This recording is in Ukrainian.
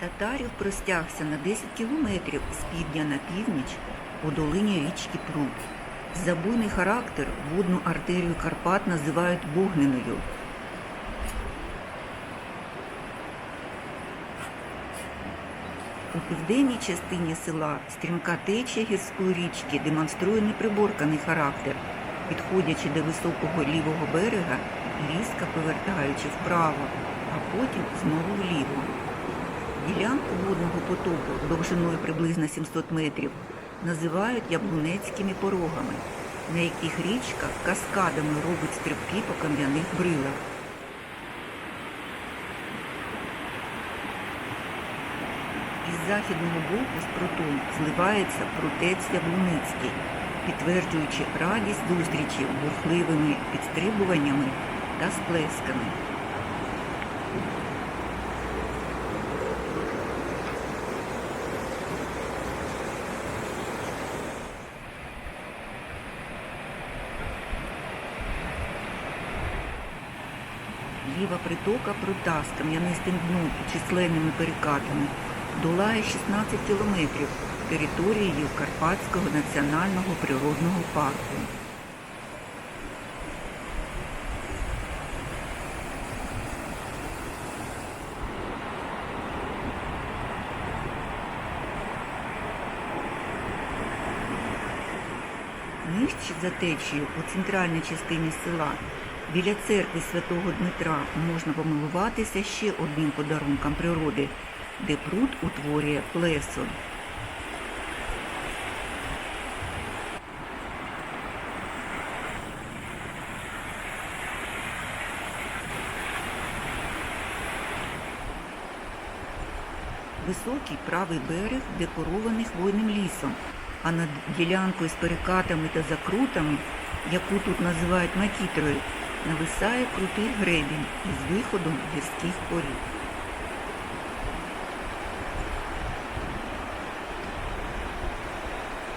Татарів простягся на 10 кілометрів з півдня на північ по долині річки Прут. Забойний характер водну артерію Карпат називають вогненою. У південній частині села стрімка течія гірської річки демонструє неприборканий характер, підходячи до високого лівого берега різко повертаючи вправо, а потім знову вліво. Ділянку водного потоку довжиною приблизно 700 метрів називають яблунецькими порогами, на яких річка каскадами робить стрибки по кам'яних брилах. Із західного боку з прутом зливається прутець Яблуницький, підтверджуючи радість зустрічі бурхливими підстрибуваннями та сплесками. Ліва притока прута з кам'янистим дном і численними перекатами долає 16 кілометрів територією Карпатського національного природного парку. Нижче за течією у центральній частині села біля церкви святого Дмитра можна помилуватися ще одним подарунком природи, де пруд утворює плесо. Високий правий берег декорований хвойним лісом, а над ділянкою з перекатами та закрутами, яку тут називають макітрою, нависає крутий гребінь із виходом гірських порід.